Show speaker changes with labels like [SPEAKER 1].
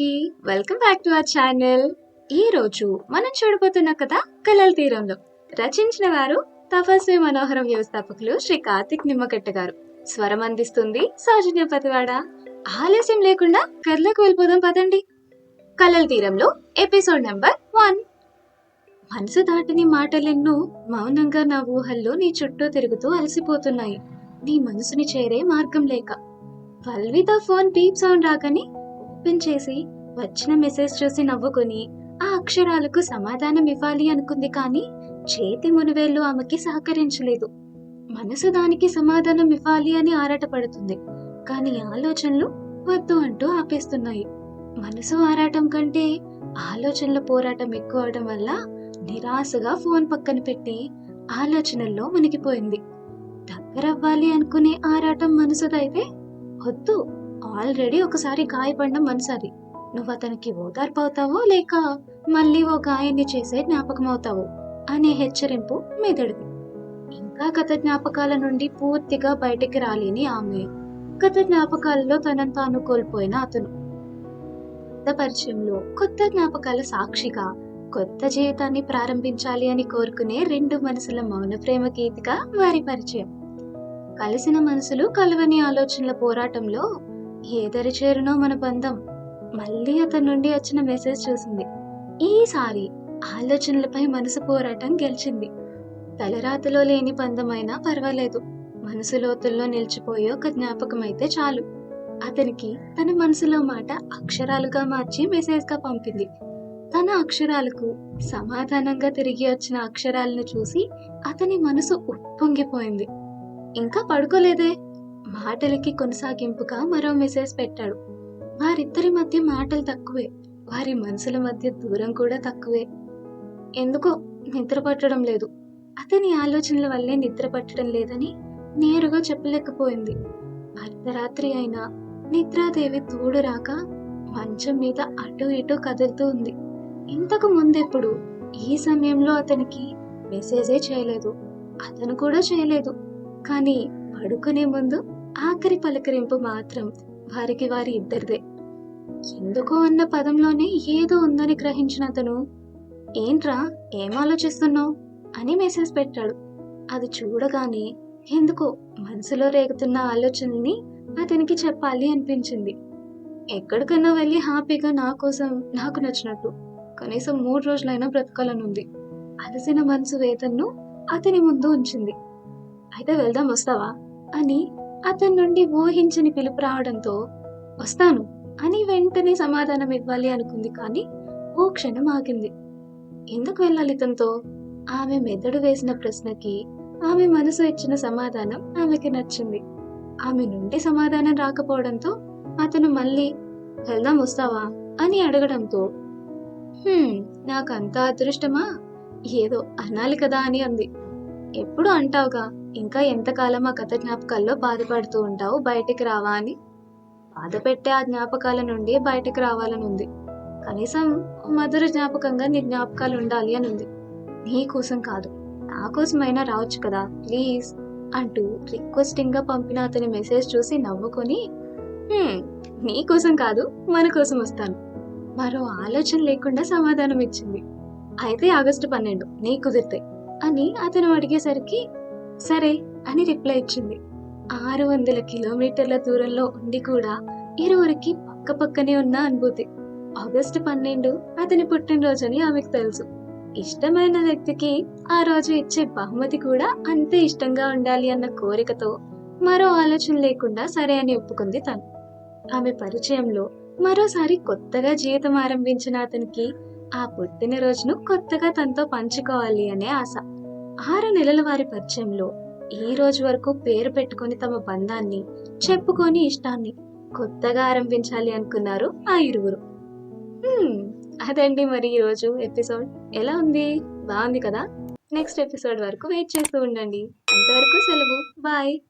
[SPEAKER 1] Welcome back to our channel. ఈ రోజు మనం చూడబోతున్న కథ కలల తీరంలో. రచించిన వారు తపస్వి మనోహరం వ్యవస్థాపకులు శ్రీ కార్తిక్ నిమ్మకట్ట గారు. స్వరం అందిస్తుంది సౌజన్య పతివాడ. ఆలస్యం లేకుండా కథలకు వెళ్ళిపోదాం పదండి. కలల తీరంలో ఎపిసోడ్ నెంబర్ వన్. మనసు దాటిని మాటలెన్నో మౌనంగా నా ఊహల్లో నీ చుట్టూ తిరుగుతూ అలసిపోతున్నాయి. నీ మనసుని చేరే మార్గం లేక. పల్విత ఫోన్ పీప్ సౌండ్ రాగానే ఓపెన్ చేసి వచ్చిన మెసేజ్ చూసి నవ్వుకుని ఆ అక్షరాలకు సమాధానం ఇవ్వాలి అనుకుంది కానీ చేతి మునివేళ్ళు ఆమెకి సహకరించలేదు. మనసు దానికి సమాధానం ఇవ్వాలి అని ఆరాటపడుతుంది. కానీ ఆలోచనలు వద్దు అంటూ ఆపేస్తున్నాయి. మనసు ఆరాటం కంటే ఆలోచనల పోరాటం ఎక్కువ అవడం వల్ల నిరాశగా ఫోన్ పక్కన పెట్టి ఆలోచనల్లో మునిగిపోయింది. దగ్గరవ్వాలి అనుకునే ఆరాటం మనసుదైతే వద్దు. ఆల్రెడీ ఒకసారి గాయపడిన మనసారి నువ్వు అతనికి ఓదార్పు అవుతావో లేక మళ్ళీ ఓ గాయాన్ని చేసే జ్ఞాపకం అవుతావో అనే హెచ్చరింపు మెదడుది. ఇంకా గత జ్ఞాపకాల నుండి పూర్తిగా బయటికి రాలేని ఆమె. గత జ్ఞాపకాలలో తనను తాను కోల్పోయిన అతను. కొత్త పరిచయంలో కొత్త జ్ఞాపకాల సాక్షిగా కొత్త జీవితాన్ని ప్రారంభించాలి అని కోరుకునే రెండు మనసుల మౌన ప్రేమ గీతిగా వారి పరిచయం. కలిసిన మనసులు కలవని ఆలోచనల పోరాటంలో ఏదరి చేరునో మన బంధం. మళ్ళీ అతని నుండి వచ్చిన మెసేజ్ చూసింది. ఈసారి ఆలోచనలపై మనసు పోరాటం గెలిచింది. తలరాతలో లేని బంధమైనా పర్వాలేదు. మనసు లోతుల్లో నిలిచిపోయే ఒక జ్ఞాపకం అయితే చాలు. అతనికి తన మనసులో మాట అక్షరాలుగా మార్చి మెసేజ్గా పంపింది. తన అక్షరాలకు సమాధానంగా తిరిగి వచ్చిన అక్షరాలను చూసి అతని మనసు ఉప్పొంగిపోయింది. ఇంకా పడుకోలేదే? మాటలకి కొనసాగింపుగా మరో మెసేజ్ పెట్టాడు. వారిద్దరి మధ్య మాటలు తక్కువే. వారి మనసుల మధ్య దూరం కూడా తక్కువే. ఎందుకో నిద్ర పట్టడం లేదు. అతని ఆలోచనల వల్లే నిద్ర పట్టడం లేదని నేరుగా చెప్పలేకపోయింది. అర్ధరాత్రి అయినా నిద్రాదేవి తోడు రాక మంచం మీద అటు ఇటు కదులుతూ ఉంది. ఇంతకు ముందెప్పుడు ఈ సమయంలో అతనికి మెసేజే చేయలేదు. అతను కూడా చేయలేదు. కానీ పడుకునే ముందు ఆఖరి పలకరింపు మాత్రం వారికి వారి ఇద్దరిదే. ఎందుకో అన్న పదంలోనే ఏదో ఉందని గ్రహించిన అతను ఏంట్రా ఏం ఆలోచిస్తున్నావు? అని మెసేజ్ పెట్టాడు. అది చూడగానే ఎందుకో మనసులో రేగుతున్న ఆలోచనని అతనికి చెప్పాలి అనిపించింది. ఎక్కడికైనా వెళ్ళి హ్యాపీగా నా కోసం నాకు నచ్చినట్టు కనీసం మూడు రోజులైనా బ్రతకాలనుంది. అలసిన మనసు వేతన్ను అతని ముందు ఉంచింది. అయితే వెళ్దాం వస్తావా? అని అతని నుండి ఊహించని పిలుపు రావడంతో వస్తాను అని వెంటనే సమాధానం ఇవ్వాలి అనుకుంది కానీ ఓ క్షణం ఆగింది. ఎందుకు వెళ్ళాలి ఇతనితో? ఆమె మెదడు వేసిన ప్రశ్నకి ఆమె మనసు ఇచ్చిన సమాధానం ఆమెకి నచ్చింది. ఆమె నుండి సమాధానం రాకపోవడంతో అతను మళ్ళీ వెళ్దాం వస్తావా? అని అడగడంతో నాకంతా అదృష్టమా? ఏదో అనాలి కదా అని అంది. ఎప్పుడు అంటావుగా? ఇంకా ఎంతకాలం ఆ కథ జ్ఞాపకాల్లో బాధపడుతూ ఉంటావు? బయటికి రావా అని? బాధ పెట్టే ఆ జ్ఞాపకాల నుండి బయటికి రావాలని ఉంది కనీసం మధుర జ్ఞాపకంగా నీ జ్ఞాపకాలు ఉండాలి అని ఉంది నీ కోసం కాదు నా కోసమైనా రావచ్చు కదా? ప్లీజ్ అంటూ రిక్వెస్టింగ్గా పంపిన అతని మెసేజ్ చూసి నవ్వుకొని నీ కోసం కాదు మన కోసం వస్తాను. మరో ఆలోచన లేకుండా సమాధానం ఇచ్చింది అయితే ఆగస్టు పన్నెండు నీ కుదిరితే అని అతను అడిగేసరికి సరే అని రిప్లై ఇచ్చింది. ఆరు వందల కిలోమీటర్ల దూరంలో ఉండి కూడా ఇరువురికి పక్క పక్కనే ఉన్న అనుభూతి. ఆగస్టు పన్నెండు అతని పుట్టినరోజని ఆమెకు తెలుసు. ఇష్టమైన వ్యక్తికి ఆ రోజు ఇచ్చే బహుమతి కూడా అంతే ఇష్టంగా ఉండాలి అన్న కోరికతో మరో ఆలోచన లేకుండా సరే అని ఒప్పుకుంది తను. ఆమె పరిచయంలో మరోసారి కొత్తగా జీవితం ఆరంభించిన అతనికి ఆ పుట్టినరోజును కొత్తగా తనతో పంచుకోవాలి అనే ఆశ. ఆరు నెలల వారి పరిచయంలో ఈ రోజు వరకు పేరు పెట్టుకొని తమ బంధాన్ని చెప్పుకొని ఇష్టాన్ని కొత్తగా ఆరంభించాలి అనుకున్నారు ఆ ఇరువురు. అదండి మరి ఈరోజు ఎపిసోడ్. ఎలా ఉంది? బాగుంది కదా? నెక్స్ట్ ఎపిసోడ్ వరకు వెయిట్ చేస్తూ ఉండండి. అంతవరకు సెలవు. బాయ్.